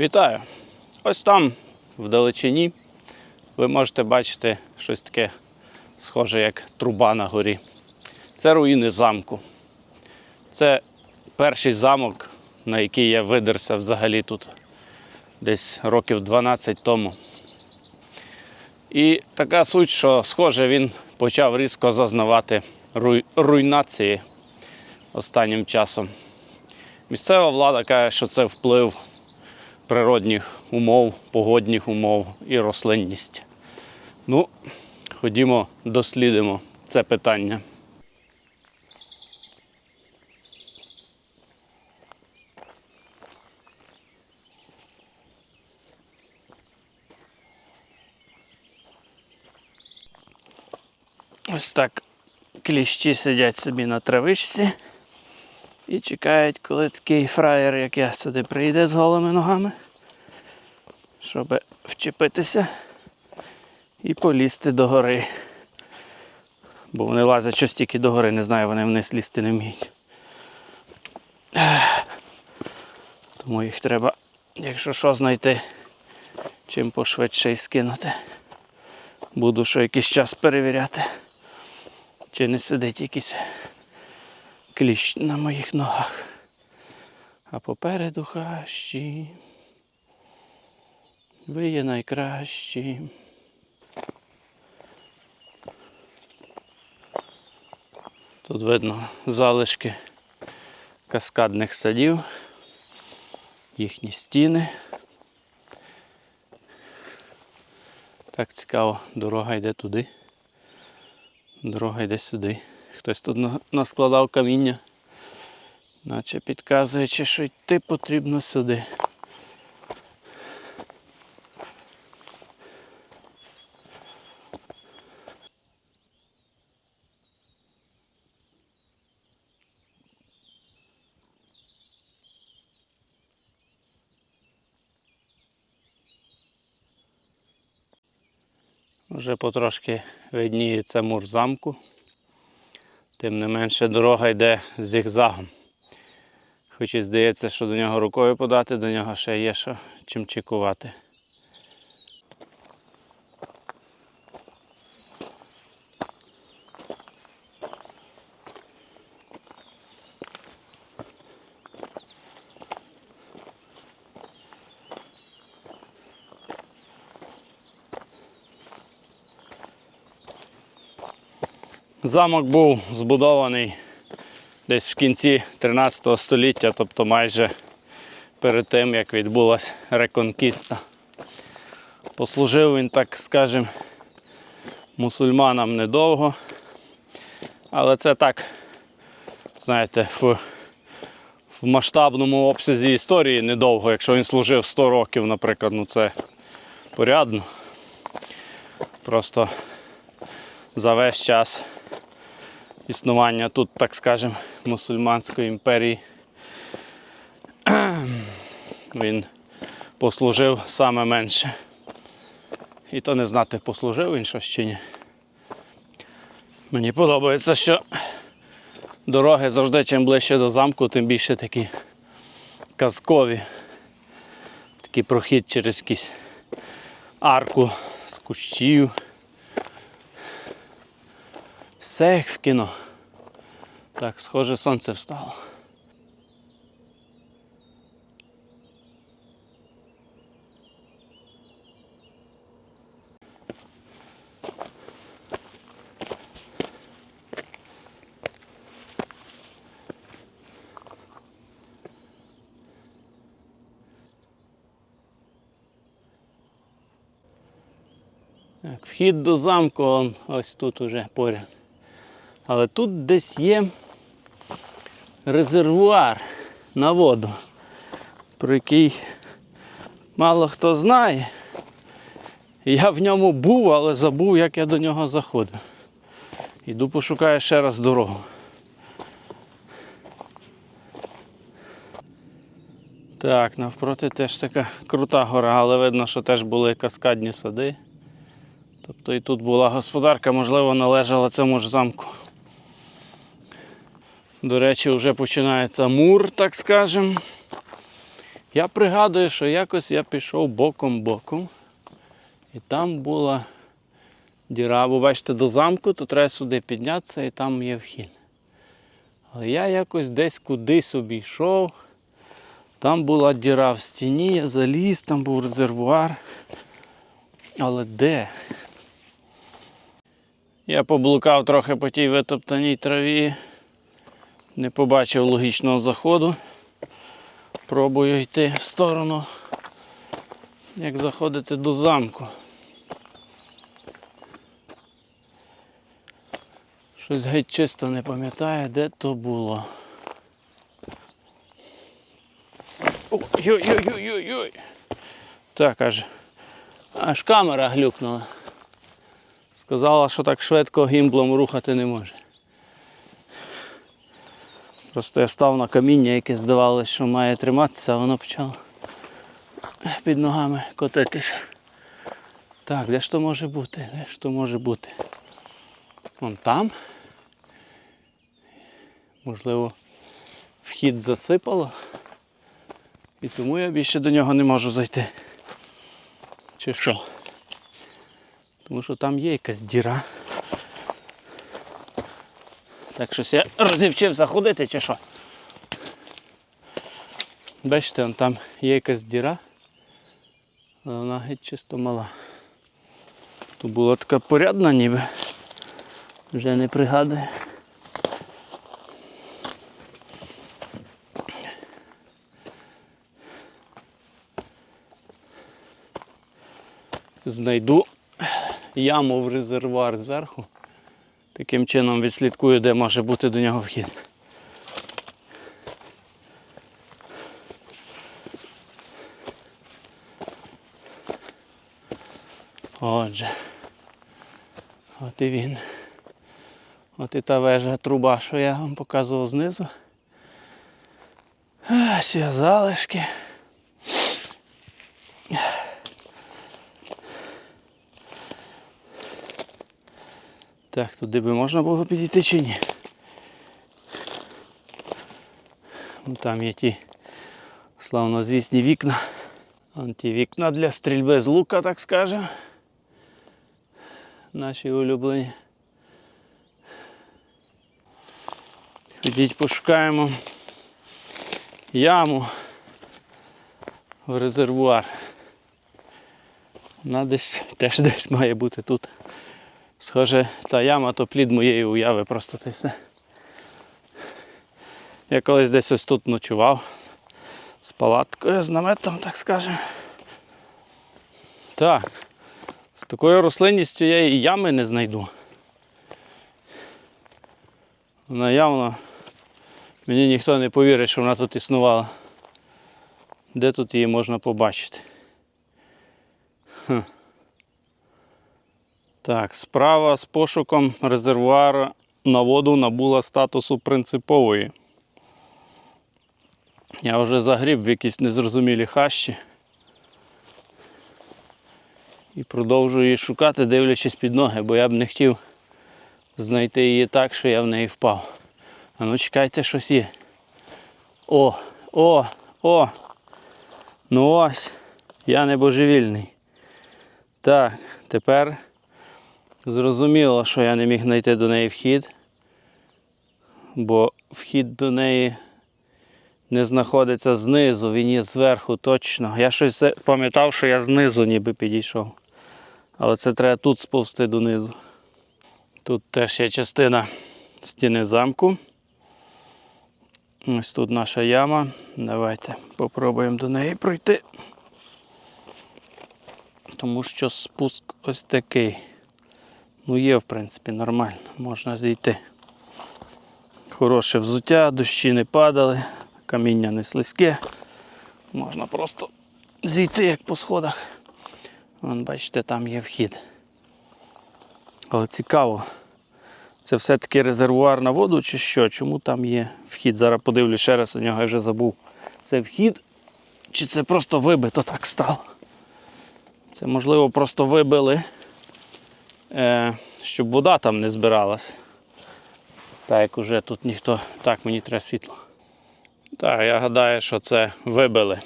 Вітаю! Ось там, в далечині, ви можете бачити щось таке схоже, як труба на горі. Це руїни замку. Це перший замок, на який я видерся взагалі тут десь років 12 тому. І така суть, що схоже, він почав різко зазнавати руй- руйнації останнім часом. Місцева влада каже, що це вплив природних умов, погодних умов і рослинність. Ну, ходімо, дослідимо це питання. Ось так кліщі сидять собі на травичці і чекають, коли такий фраєр, як я, сюди прийде з голими ногами, щоб вчепитися і полізти до гори. Бо вони лазять щось тільки до гори, не знаю, вони вниз лізти не вміють. Тому їх треба, якщо що, знайти, чим пошвидше і скинути. Буду ще якийсь час перевіряти, чи не сидить якийсь кліщ на моїх ногах. А попереду хащі. Ви є найкращі. Тут видно залишки каскадних садів, їхні стіни. Так цікаво, дорога йде туди. Дорога йде сюди. Хтось тут наскладав каміння, наче підказуючи, що йти потрібно сюди. Вже потрошки видніється мур замку. Тим не менше дорога йде зігзагом. Хоч і здається, що до нього рукою подати, до нього ще є що чим чекувати. Замок був збудований десь в кінці 13 століття, тобто майже перед тим, як відбулася реконкіста. Послужив він, так скажем, мусульманам недовго, але це так, знаєте, в, в масштабному обсязі історії недовго. Якщо він служив 100 років, наприклад, ну це порядно. Просто за весь час існування тут, так скажемо, мусульманської імперії. Він послужив саме менше. І то не знати, послужив він щось чи ні. Мені подобається, що дороги завжди чим ближче до замку, тим більше такі казкові. Такий прохід через якусь арку з кущів. Все як в кіно. Так, схоже, сонце встало. Вхід до замку он ось тут уже поряд. Але тут десь є резервуар на воду, про який мало хто знає. Я в ньому був, але забув, як я до нього заходив. Іду пошукаю ще раз дорогу. Так, навпроти теж така крута гора, але видно, що теж були каскадні сади. Тобто і тут була господарка, можливо, належала цьому ж замку. До речі, вже починається мур, так скажем. Я пригадую, що якось я пішов боком-боком, і там була діра. Бо бачите, до замку, то треба сюди піднятися і там є вхід. Але я якось десь кудись обійшов. Там була діра в стіні, я заліз, там був резервуар. Але де? Я поблукав трохи по тій витоптаній траві, не побачив логічного заходу. Пробую йти в сторону, як заходити до замку. Щось геть чисто не пам'ятаю, де то було. Ой-ой-ой-ой-ой. Так аж. Аж камера глюкнула. Сказала, що так швидко гімблом рухати не може. Просто я став на каміння, яке здавалося, що має триматися, а воно почало під ногами котитися. Так, де ж то може бути? Де ж то може бути? Вон там. Можливо, вхід засипало. І тому я більше до нього не можу зайти. Чи що? Тому що там є якась діра. Так щось я розівчився ходити чи що. Бачите, вон там є якась діра, але вона геть чисто мала. Тут була така порядна ніби. Вже не пригадую. Знайду яму в резервуар зверху. Таким чином відслідкую, де може бути до нього вхід. Отже. От і він. От і та вежа труба, що я вам показував знизу. Є залишки. Так, туди би можна було підійти чи ні? Вон Там є ті славнозвісні вікна. Вон ті вікна для стрільби з лука, так скажемо. Наші улюблені. Ходіть пошукаємо яму в резервуар. Вона десь теж десь має бути тут. Схоже, та яма то плід моєї уяви, просто те все. Я колись десь ось тут ночував з палаткою, з наметом, так скажемо. Так, з такою рослинністю я і ями не знайду. Вона явно мені ніхто не повірить, що вона тут існувала. Де тут її можна побачити? Хм. Так, справа з пошуком резервуара на воду набула статусу принципової. Я вже загріб в якісь незрозумілі хащі. І продовжую її шукати, дивлячись під ноги, бо я б не хотів знайти її так, що я в неї впав. А ну чекайте, щось є. О, о, о! Ну ось, я не божевільний. Так, тепер зрозуміло, що я не міг знайти до неї вхід, бо вхід до неї не знаходиться знизу, він є зверху точно. Я щось пам'ятав, що я знизу ніби підійшов. Але це треба тут сповзти донизу. Тут теж є частина стіни замку. Ось тут наша яма. Давайте попробуємо до неї пройти. Тому що спуск ось такий. Ну є, в принципі, нормально, можна зійти. Хороше взуття, дощі не падали, каміння не слизьке. Можна просто зійти як по сходах. Вон, бачите, там є вхід. Але цікаво, це все-таки резервуар на воду чи що? Чому там є вхід? Зараз подивлюсь ще раз у нього, я вже забув. Це вхід, чи це просто вибито так стало? Це можливо просто вибили, щоб вода там не збиралась. Так як уже тут ніхто. Так, мені треба світло. Так, я гадаю, що це вибили.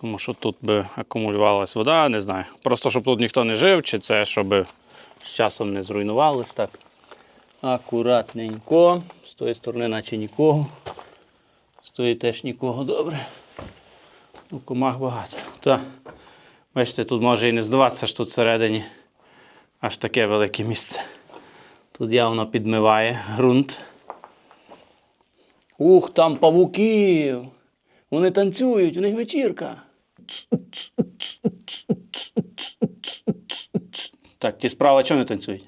Тому що тут би акумулювалась вода, не знаю. Просто щоб тут ніхто не жив, чи це щоб з часом не зруйнувалось так. Акуратненько. З тої сторони, наче нікого. З тої теж нікого добре. Ну, комах багато. Та, бачите, тут може і не здаватися, що тут всередині аж таке велике місце. Тут явно підмиває ґрунт. Ух, там павуків! Вони танцюють, у них вечірка. Так, ті справа чого не танцюють?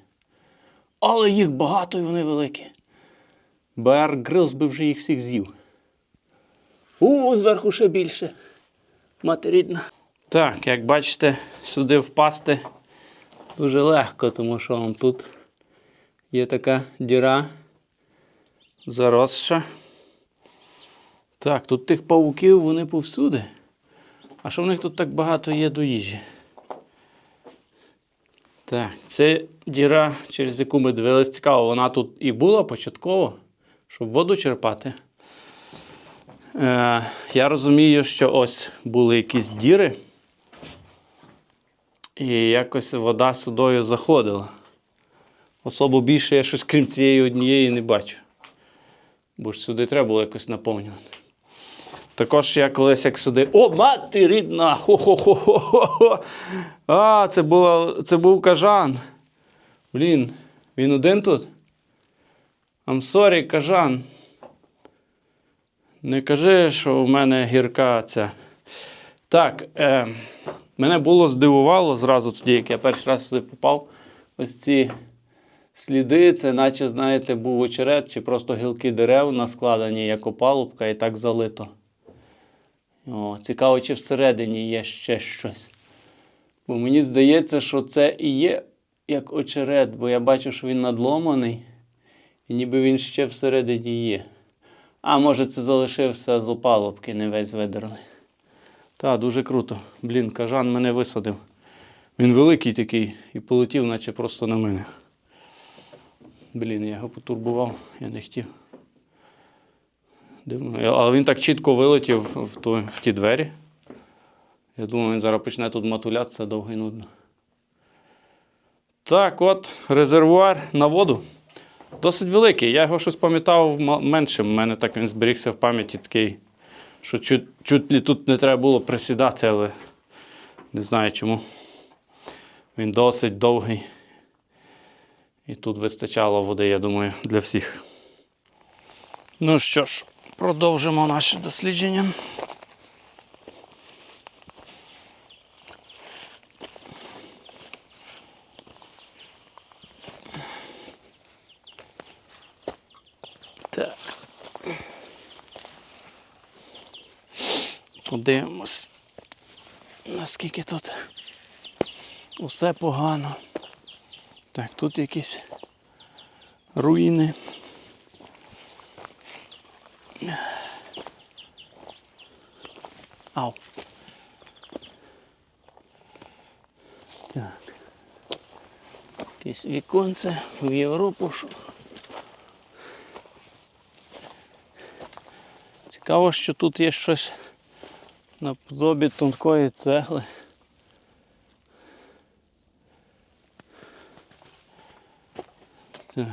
Але їх багато і вони великі. Беар Грилс би вже їх всіх з'їв. У, зверху ще більше. Мати рідна. Так, як бачите, сюди впасти дуже легко, тому що вон тут є така діра заросша. Так, тут тих павуків вони повсюди. А що в них тут так багато є до їжі? Так, це діра, через яку ми дивились, цікаво, вона тут і була початково, щоб воду черпати. Е, я розумію, що ось були якісь діри, і якось вода сюдою заходила. Особо більше я щось крім цієї однієї не бачу. Бо ж сюди треба було якось наповнювати. Також я колись як сюди. О, мати рідна! Хо-хо-хо-хо-хо! А, це, було, це був кажан. Блін, він один тут? I'm sorry, кажан. Не кажи, що в мене гірка ця. Так, е, мене було здивувало зразу тоді, як я перший раз сюди попав. Ось ці сліди, це наче, знаєте, був очерет чи просто гілки дерев наскладені як опалубка і так залито. О, цікаво, чи всередині є ще щось. Бо мені здається, що це і є як очерет, бо я бачу, що він надломаний, і ніби він ще всередині є. А може це залишився з опалубки, не весь видерли. Так, дуже круто. Блін, кажан мене висадив. Він великий такий і полетів, наче просто на мене. Блін, я його потурбував, я не хотів. Дивно. Але він так чітко вилетів в, ту, в ті двері. Я думаю, він зараз почне тут матулятися довго і нудно. Так, от, резервуар на воду. Досить великий. Я його щось пам'ятав меншим. У мене так він зберігся в пам'яті такий, що чуть, чуть ли тут не треба було присідати, але не знаю чому. Він досить довгий. І тут вистачало води, я думаю, для всіх. Ну що ж, продовжимо наше дослідження. Так. Подивимось, наскільки тут усе погано. Так, тут якісь руїни. Ау. Так. Якесь віконце в Європу. Цікаво, що тут є щось наподобі тонкої цегли. Так.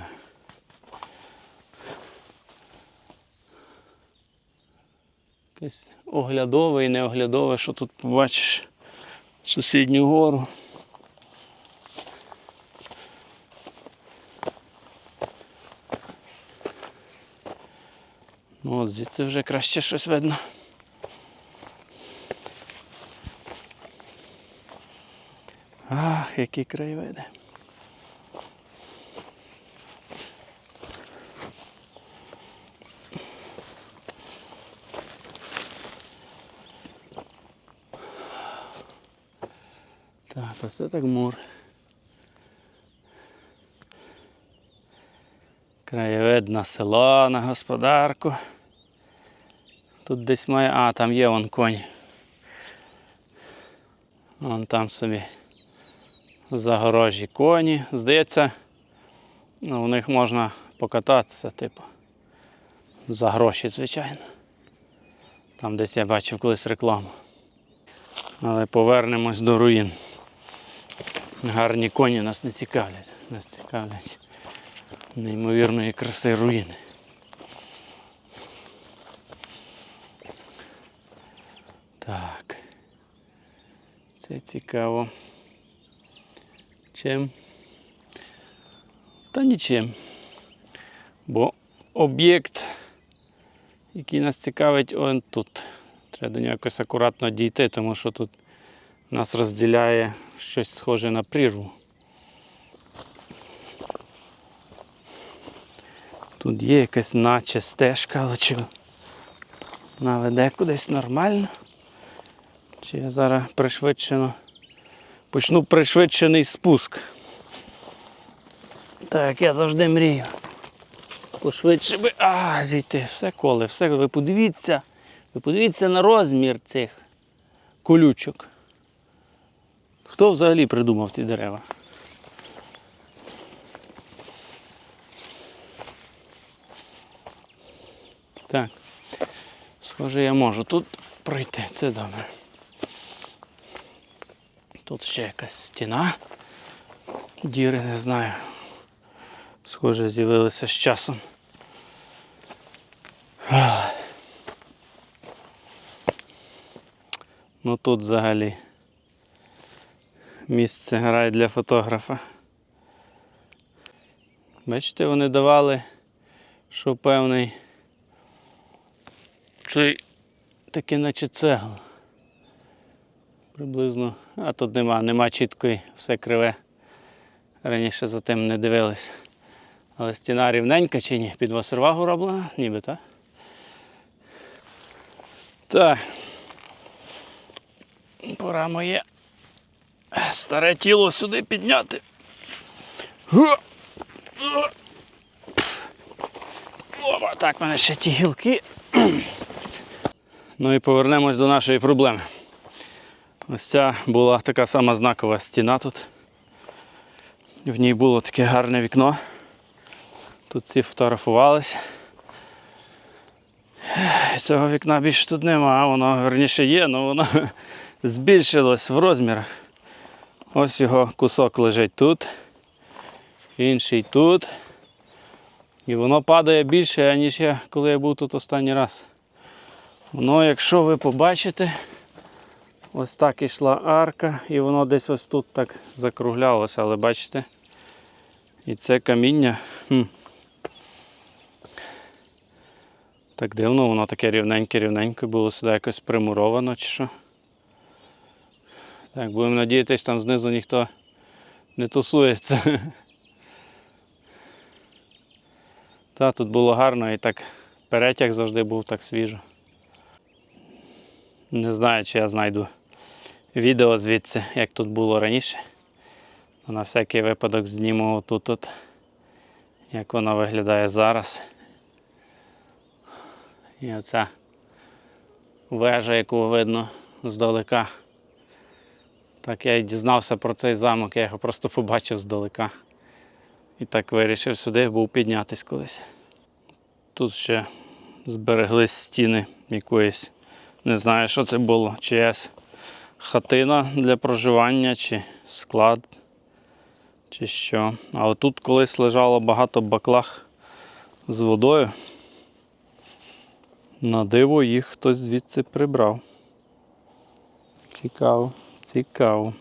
Якесь оглядове і неоглядове, що тут побачиш сусідню гору. Ну, от звідси вже краще щось видно. Ах, які краєвиди. Так, оце так мур. Краєвид на село, на господарку. Тут десь має. А, там є вон конь. Вон там собі загорожі коні. Здається, ну, в них можна покататися, типу. За гроші, звичайно. Там десь я бачив колись рекламу. Але повернемось до руїн. Гарні коні нас не цікавлять. Нас цікавлять неймовірної краси руїни. Так. Це цікаво. Чим? Та нічим. Бо об'єкт, який нас цікавить, он тут. Треба до нього якось акуратно дійти, тому що тут нас розділяє щось схоже на прірву. Тут є якась наче стежка, але чи вона веде кудись нормально. Чи я зараз пришвидшено почну пришвидшений спуск. Так, я завжди мрію. Пошвидше би. А, зійти, все коле, все. Ви подивіться. Ви подивіться на розмір цих колючок. Хто взагалі придумав ці дерева? Так. Схоже, я можу тут пройти, це добре. Тут ще якась стіна. Діри не знаю. Схоже, з'явилися з часом. Ну тут взагалі місце грає для фотографа. Бачите, вони давали, що певний цей таке наче цегла. Приблизно. А тут нема, нема чіткої, все криве. Раніше за тим не дивились. Але стіна рівненька чи ні? Під васервагу роблена? Ніби, так? Так. Пора моє старе тіло сюди підняти. Опа, так, мене ще ті гілки. Ну і повернемось до нашої проблеми. Ось ця була така сама знакова стіна тут. В ній було таке гарне вікно. Тут всі фотографувались. Цього вікна більше тут нема, воно верніше є, але воно збільшилось в розмірах. Ось його кусок лежить тут, інший тут. І воно падає більше, ніж я, коли я був тут останній раз. Воно, якщо ви побачите, ось так ішла арка, і воно десь ось тут так закруглялося, але бачите? І це каміння. Хм. Так дивно, воно таке рівненьке-рівненьке, було сюди якось примуровано чи що. Так, будемо надіятися, там знизу ніхто не тусується. Та, тут було гарно і так перетяг завжди був так свіжо. Не знаю, чи я знайду відео звідси, як тут було раніше. На всякий випадок зніму тут, -от, як воно виглядає зараз. І оця вежа, яку видно здалека. Так я і дізнався про цей замок, я його просто побачив здалека. І так вирішив сюди, був піднятись колись. Тут ще збереглись стіни якоїсь. Не знаю, що це було, чиясь хатина для проживання, чи склад, чи що. А отут колись лежало багато баклах з водою. На диво їх хтось звідси прибрав. Цікаво, цікаво.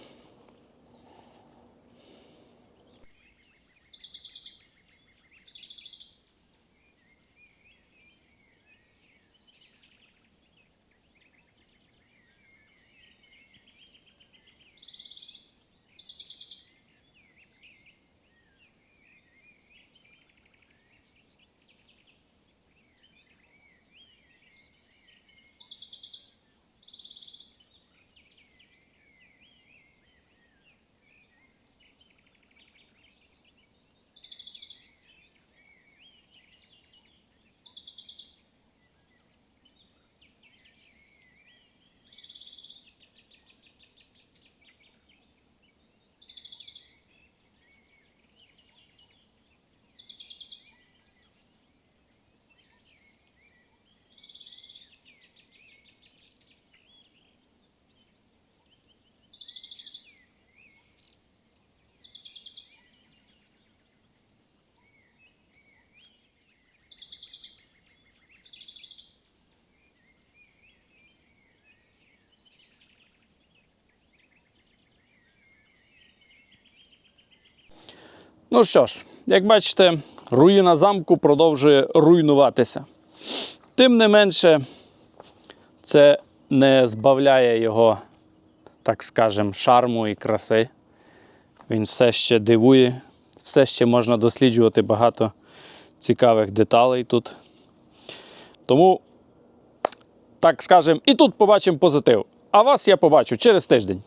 Ну що ж, як бачите, руїна замку продовжує руйнуватися. Тим не менше, це не збавляє його, так скажем, шарму і краси. Він все ще дивує, все ще можна досліджувати багато цікавих деталей тут. Тому, так скажем, і тут побачимо позитив. А вас я побачу через тиждень.